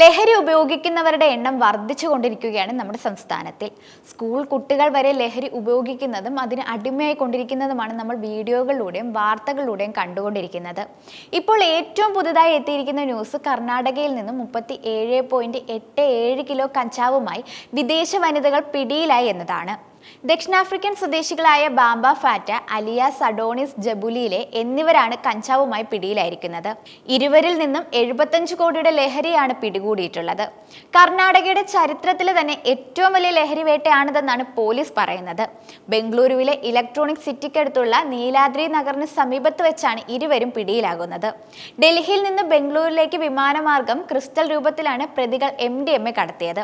ലഹരി ഉപയോഗിക്കുന്നവരുടെ എണ്ണം വർദ്ധിച്ചുകൊണ്ടിരിക്കുകയാണ് നമ്മുടെ സംസ്ഥാനത്തിൽ. സ്കൂൾ കുട്ടികൾ വരെ ലഹരി ഉപയോഗിക്കുന്നതും അതിന് അടിമയായി കൊണ്ടിരിക്കുന്നതുമാണ് നമ്മൾ വീഡിയോകളിലൂടെയും വാർത്തകളിലൂടെയും കണ്ടുകൊണ്ടിരിക്കുന്നത്. ഇപ്പോൾ ഏറ്റവും പുതുതായി എത്തിയിരിക്കുന്ന ന്യൂസ് കർണാടകയിൽ നിന്നും മുപ്പത്തി ഏഴ് പോയിന്റ് എട്ട് ഏഴ് കിലോ കഞ്ചാവുമായി വിദേശ വനിതകൾ പിടിയിലായി എന്നതാണ്. ദക്ഷിണാഫ്രിക്കൻ സ്വദേശികളായ ബാംബ ഫാറ്റ അലിയ സഡോണിസ് ജബുലിയിലെ എന്നിവരാണ് കഞ്ചാവുമായി പിടിയിലായിരിക്കുന്നത്. ഇരുവരിൽ നിന്നും എഴുപത്തഞ്ച് കോടിയുടെ ലഹരിയാണ് പിടികൂടിയിട്ടുള്ളത്. കർണാടകയുടെ ചരിത്രത്തിലെ തന്നെ ഏറ്റവും വലിയ ലഹരി വേട്ടയാണിതെന്നാണ് പോലീസ് പറയുന്നത്. ബംഗളൂരുവിലെ ഇലക്ട്രോണിക് സിറ്റിക്കടുത്തുള്ള നീലാദ്രി നഗറിന് സമീപത്ത് വെച്ചാണ് ഇരുവരും പിടിയിലാകുന്നത്. ഡൽഹിയിൽ നിന്ന് ബംഗളൂരിലേക്ക് വിമാനമാർഗം ക്രിസ്റ്റൽ രൂപത്തിലാണ് പ്രതികൾ എം ഡി എം എ കടത്തിയത്.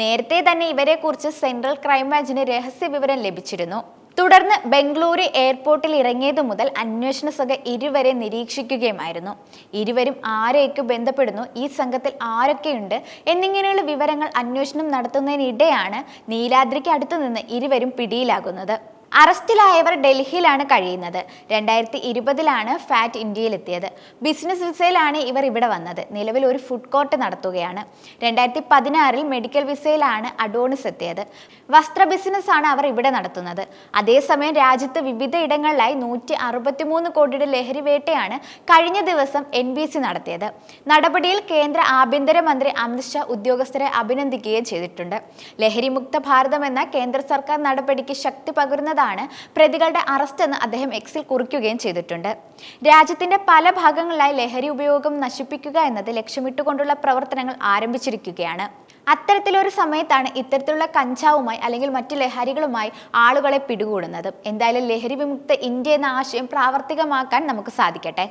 നേരത്തെ തന്നെ ഇവരെക്കുറിച്ച് സെൻട്രൽ ക്രൈംബ്രാഞ്ചിന് രഹസ്യ വിവരം ലഭിച്ചിരുന്നു. തുടർന്ന് ബംഗളൂരു എയർപോർട്ടിൽ ഇറങ്ങിയതു മുതൽ അന്വേഷണ സംഘം ഇരുവരെ നിരീക്ഷിക്കുകയുമായിരുന്നു. ഇരുവരും ആരെയൊക്കെ ബന്ധപ്പെടുന്നു ഈ സംഘത്തിൽ ആരൊക്കെയുണ്ട് എന്നിങ്ങനെയുള്ള വിവരങ്ങൾ അന്വേഷണം നടത്തുന്നതിനിടെയാണ് നീലാദ്രിക്ക് അടുത്തുനിന്ന് ഇരുവരും പിടിയിലാകുന്നത്. അറസ്റ്റിലായവർ ഡൽഹിയിലാണ് കഴിയുന്നത്. രണ്ടായിരത്തി ഇരുപതിലാണ് ഫാറ്റ് ഇന്ത്യയിലെത്തിയത്. ബിസിനസ് വിസയിലാണ് ഇവർ ഇവിടെ വന്നത്. നിലവിൽ ഒരു ഫുഡ് കോർട്ട് നടത്തുകയാണ്. രണ്ടായിരത്തി പതിനാറിൽ മെഡിക്കൽ വിസയിലാണ് അഡോണിസ് എത്തിയത്. വസ്ത്ര ബിസിനസ്സാണ് അവർ ഇവിടെ നടത്തുന്നത്. അതേസമയം രാജ്യത്ത് വിവിധ ഇടങ്ങളിലായി നൂറ്റി അറുപത്തിമൂന്ന് കോടിയുടെ ലഹരി വേട്ടയാണ് കഴിഞ്ഞ ദിവസം എൻ ബി സി നടത്തിയത്. നടപടിയിൽ കേന്ദ്ര ആഭ്യന്തരമന്ത്രി അമിത്ഷാ ഉദ്യോഗസ്ഥരെ അഭിനന്ദിക്കുകയും ചെയ്തിട്ടുണ്ട്. ലഹരിമുക്ത ഭാരതം എന്ന കേന്ദ്ര സർക്കാർ നടപടിക്ക് ശക്തി പകരുന്നതാണ് പ്രതികളുടെ അറസ്റ്റ് എന്ന് അദ്ദേഹം എക്സിൽ കുറിക്കുകയും ചെയ്തിട്ടുണ്ട്. രാജ്യത്തിന്റെ പല ഭാഗങ്ങളിലായി ലഹരി ഉപയോഗം നശിപ്പിക്കുക എന്നത് ലക്ഷ്യമിട്ടുകൊണ്ടുള്ള പ്രവർത്തനങ്ങൾ ആരംഭിച്ചിരിക്കുകയാണ്. അത്തരത്തിലൊരു സമയത്താണ് ഇത്തരത്തിലുള്ള കഞ്ചാവുമായി അല്ലെങ്കിൽ മറ്റു ലഹരികളുമായി ആളുകളെ പിടികൂടുന്നത്. എന്തായാലും ലഹരി വിമുക്ത ഇന്ത്യ എന്ന ആശയം പ്രാവർത്തികമാക്കാൻ നമുക്ക് സാധിക്കട്ടെ.